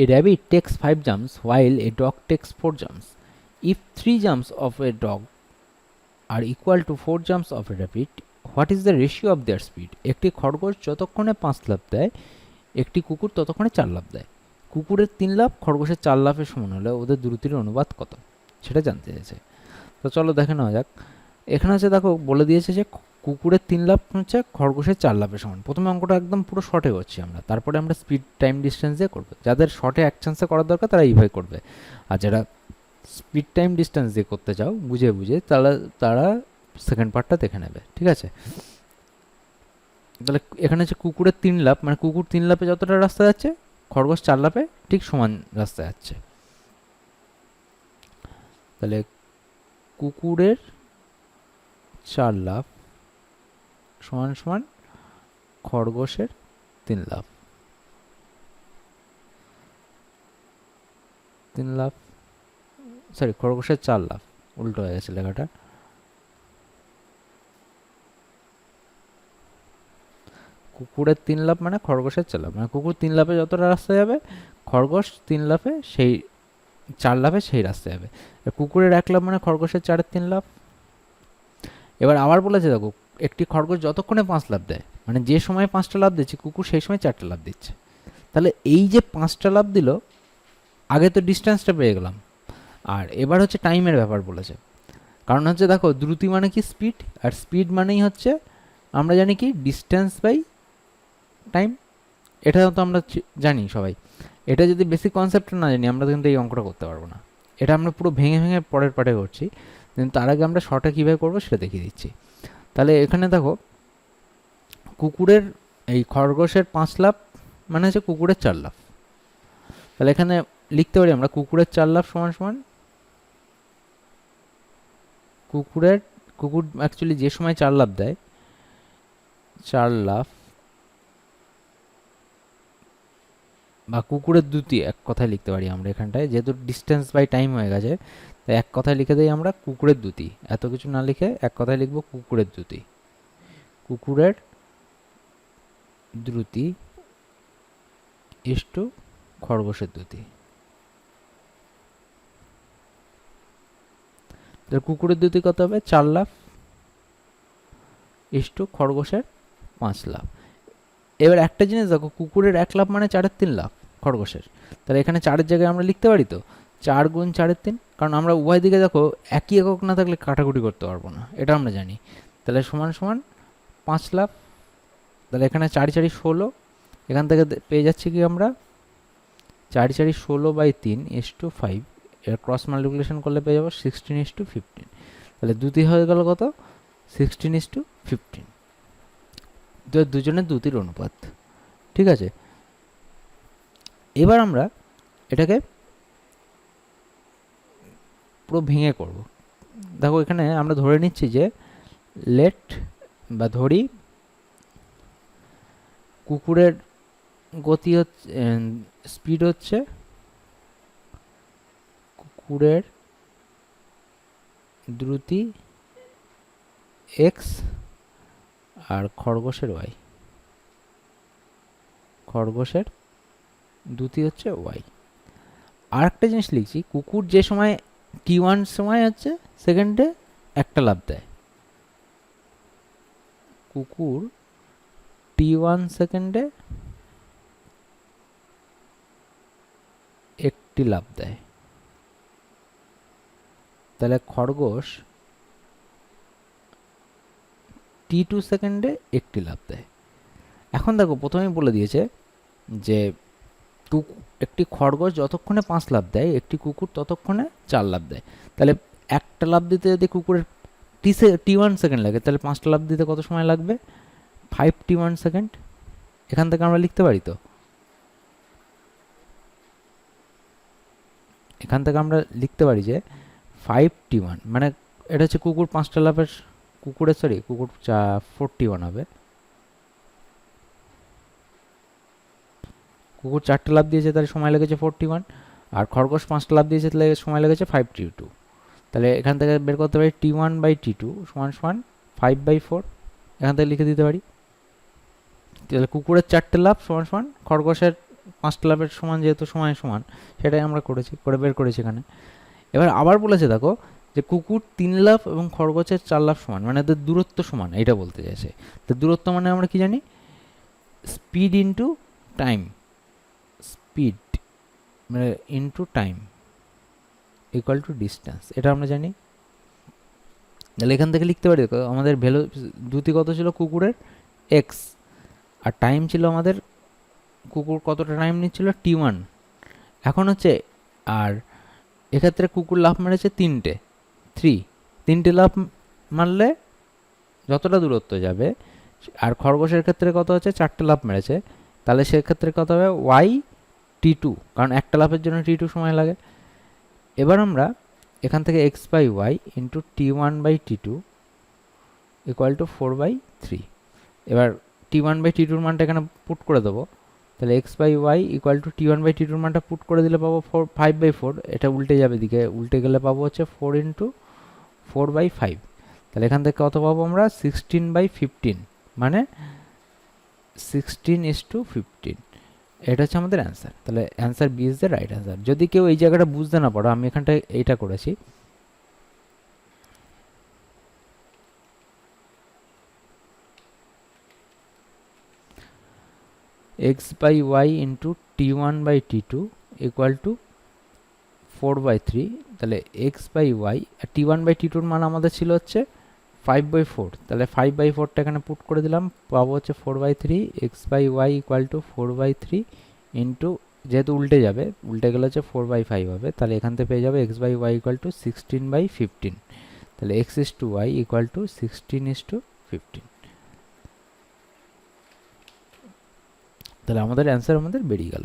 A rabbit takes five jumps while a dog takes four jumps. If three jumps of a dog are equal to four jumps of a rabbit, what is the ratio of their speed? একটি খরগোশ যতক্ষণে পাঁচ লাফ দেয় একটি কুকুর ততক্ষণে চার লাফ দেয় কুকুরের তিন লাফ খরগোশের চার লাফের সমান হলে ওদের দ্রুতির অনুপাত কত সেটা জানতে চাইছে তো চলো দেখে নেওয়া যাক এখানে হচ্ছে দেখো বলে দিয়েছে যে কুকুরের তিন লাফ হচ্ছে খরগোশের চার লাফের সমান। প্রথমে অঙ্কটা একদম পুরো শর্টে করছি আমরা। তারপরে আমরা স্পিড টাইম ডিস্টেন্স দিয়ে করব। যাদের শর্টে এক চান্সে করার দরকার, তারা এইভাবে করবে। আর যারা স্পিড টাইম ডিস্টেন্স দিয়ে করতে চাও বুঝে বুঝে তারা তারা সেকেন্ড পার্টটা দেখে নেবে। ঠিক আছে? তাহলে এখানে হচ্ছে কুকুরের তিন লাফ মানে কুকুর তিন লাফে যতটা রাস্তা যাচ্ছে, খরগোশ চার লাফে ঠিক সমান রাস্তা যাচ্ছে। তাহলে কুকুরের চার লাফ সমান সমান খরগোশের তিন লাফ। তিন লাফ সরি খরগোশের চার লাফ, উল্টো হয়ে গেছে লেখাটা। কুকুরের তিন লাফ মানে খরগোশের চার লাফ মানে কুকুর তিন লাফে যতটা রাস্তা যাবে, খরগোশ তিন লাফে সেই, চার লাফে সেই রাস্তা যাবে। কুকুরের এক লাফ মানে খরগোশের চারের তিন লাফ। এবার আবার বলেছে দেখো একটি খরগোশ যতক্ষণে পাঁচ লাভ দেয় মানে যে সময় পাঁচটা লাভ দিচ্ছে, কুকুর সেই সময় চারটা লাভ দিচ্ছে। তাহলে এই যে পাঁচটা লাভ দিল, আগে তো ডিস্টেন্সটা পেয়ে গেলাম। আর এবার হচ্ছে টাইমের ব্যাপার বলেছে। কারণ হচ্ছে দেখো, দ্রুতি মানে কি স্পিড আর স্পিড মানেই হচ্ছে আমরা জানি কি ডিস্টেন্স বাই টাইম এটা তো আমরা জানি সবাই। এটা যদি বেসিক কনসেপ্ট না জানি, আমরা কিন্তু এই অঙ্কটা করতে পারব না। এটা আমরা পুরো ভেঙে ভেঙে পরের পাটে করছি। কিন্তু তার আগে আমরা শর্টে কীভাবে করব সেটা দেখিয়ে দিচ্ছি। তাহলে এখানে দেখো, কুকুরের এই খরগোশের পাঁচ লাভ মানে হচ্ছে কুকুরের চার লাভ তাহলে এখানে লিখতে পারি আমরা কুকুরের চার লাভ সমান সমান। কুকুরের, কুকুর অ্যাকচুয়ালি যে সময় চার লাভ দেয়, চার লাফ বা কুকুরের দুটি, এক কথায় লিখতে পারি আমরা এখানটায়, যেহেতু ডিস্টেন্স বাই টাইম হয়ে গেছে, তাই এক কথায় লিখে দিই আমরা কুকুরের দুটি। এত কিছু না লিখে এক কথায় লিখব কুকুরের দুটি। কুকুরের দ্রুতি ইষ্টু খরগোশের দুটি। তাহলে কুকুরের দুটি কত হবে? চার লাখ ইষ্টু খরগোশের পাঁচ লাখ এবার একটা জিনিস দেখো, কুকুরের এক লাভ মানে চারের তিন লাভ খরগোশের। তাহলে এখানে চারের জায়গায় আমরা লিখতে পারি তো? চার গুণ চারের তিন? কারণ আমরা উভয় দিকে দেখো একই একক না থাকলে কাটাকুটি করতে পারব না, এটা আমরা জানি। তাহলে সমান সমান পাঁচ লাখ তাহলে এখানে চারি চারি ষোলো, এখান থেকে পেয়ে যাচ্ছি কি আমরা? চারি চারি ষোলো বাই তিন এস টু ফাইভ এর ক্রস মাল্টিপ্লিকেশন করলে পেয়ে যাব সিক্সটিন ইস টু ফিফটিন তাহলে দুটি হয়ে গেল কত? সিক্সটিন ইস টু ফিফটিন দুজনের দুটির অনুপাত, ঠিক আছে? এবার আমরা এটাকে পুরো ভেঙে করব। দেখো এখানে আমরা ধরে নিচ্ছি যে লেট বা ধরি কুকুরের গতি হচ্ছে স্পিড হচ্ছে কুকুরের দ্রুতি এক্স আর খরগোশের ওয়াই খরগোশের দুটি হচ্ছে ওয়াই আর একটা জিনিস লিখছি, কুকুর যে সময় টি ওয়ান সময় হচ্ছে সেকেন্ডে একটা লাভ দেয়। কুকুর টি ওয়ান সেকেন্ডে একটি লাভ দেয়। তাহলে খরগোশ টি টু সেকেন্ডে একটি লাভ দেয়। এখন দেখো, প্রথমেই বলে দিয়েছে যে একটি খরগোশ যতক্ষণে পাঁচ লাভ দেয়, একটি কুকুর ততক্ষণে চার লাভ দেয়। তাহলে একটা লাভ দিতে যদি কুকুরের টি সে টি ওয়ান সেকেন্ড লাগে, তাহলে পাঁচটা লাভ দিতে কত সময় লাগবে? Five T one second. এখান থেকে আমরা লিখতে পারি তো? এখান থেকে আমরা লিখতে পারি যে ফাইভ টি ওয়ান মানে এটা হচ্ছে কুকুর পাঁচটা লাভের কুকুরের, সরি, কুকুর চা ফোরটি ওয়ান হবে। কুকুর চারটে লাভ দিয়েছে, তাহলে সময় লেগেছে ফোরটি ওয়ান আর খরগোশ পাঁচটা লাভ দিয়েছে, তাহলে সময় লেগেছে ফাইভ টি টু তাহলে এখান থেকে বের করতে পারি T one by T two সমান সমান ফাইভ বাই ফোর এখান থেকে লিখে দিতে পারি। তাহলে কুকুরের চারটে লাভ সমান সমান, খরগোশের পাঁচটা লাভের সমান যেহেতু সময় সমান, সেটাই আমরা করেছি, করে বের করেছি এখানে। এবার আবার বলেছে, দেখো, যে কুকুর তিন লাভ এবং খরগোশের চার লাভ সমান মানে এদের দূরত্ব সমান, এইটা বলতে চাইছে। তো দূরত্ব মানে আমরা কি জানি? স্পিড ইনটু টাইম স্পিড মানে into time equal to distance এটা আমরা জানি। তাহলে এখান থেকে লিখতে পারি আমাদের ভ্যালু দ্যুতি কত ছিল? কুকুরের এক্স আর টাইম ছিল আমাদের, কুকুর কতটা টাইম নিচ্ছিল? টি ওয়ান এখন হচ্ছে, আর এক্ষেত্রে কুকুর লাফ মেরেছে তিনটে থ্রি তিনটে লাফ মারলে যতটা দূরত্ব যাবে, আর খরগোশের ক্ষেত্রে কত হচ্ছে চারটে লাফ মেরেছে। তাহলে সেক্ষেত্রে কত হবে? ওয়াই টি টু কারণ একটা লাফের জন্য টি টু সময় লাগে। এবার আমরা এখান থেকে X by Y into T one by T two equal to four by three এবার টি ওয়ান বাই টি টুর মানটা এখানে পুট করে দেবো। তাহলে X by Y equal to T one by T টুর মানটা পুট করে দিলে পাবো ফোর ফাইভ বাই ফোর এটা উল্টে যাবে দিকে উল্টে গেলে পাবো হচ্ছে four into four by five তাহলে এখান থেকে কত পাবো আমরা? সিক্সটিন বাই ফিফটিন মানে সিক্সটিন ইস টু ফিফটিন এটা হচ্ছে আমাদের অ্যান্সার তাহলে answer B is the right answer যদি কেউ এই জায়গাটা বুঝতে না পারো, আমি এখানটায় এইটা করেছি। X by Y into T one by T two equal to four by three তাহলে X by Y T one by T টুর মান আমাদের ছিল হচ্ছে ফাইভ বাই ফোর তাহলে ফাইভ বাই ফোরটা এখানে পুট করে দিলাম, পাবো হচ্ছে four by three X by Y equal to four by three into যেহেতু উল্টে যাবে, উল্টে গেলে হচ্ছে ফোর বাই ফাইভ হবে, তাহলে এখান থেকে পেয়ে যাবে X by Y equal to sixteen by fifteen তাহলে X is to Y equal to sixteen is to fifteen তাহলে আমাদের অ্যান্সার আমাদের বেরিয়ে গেল।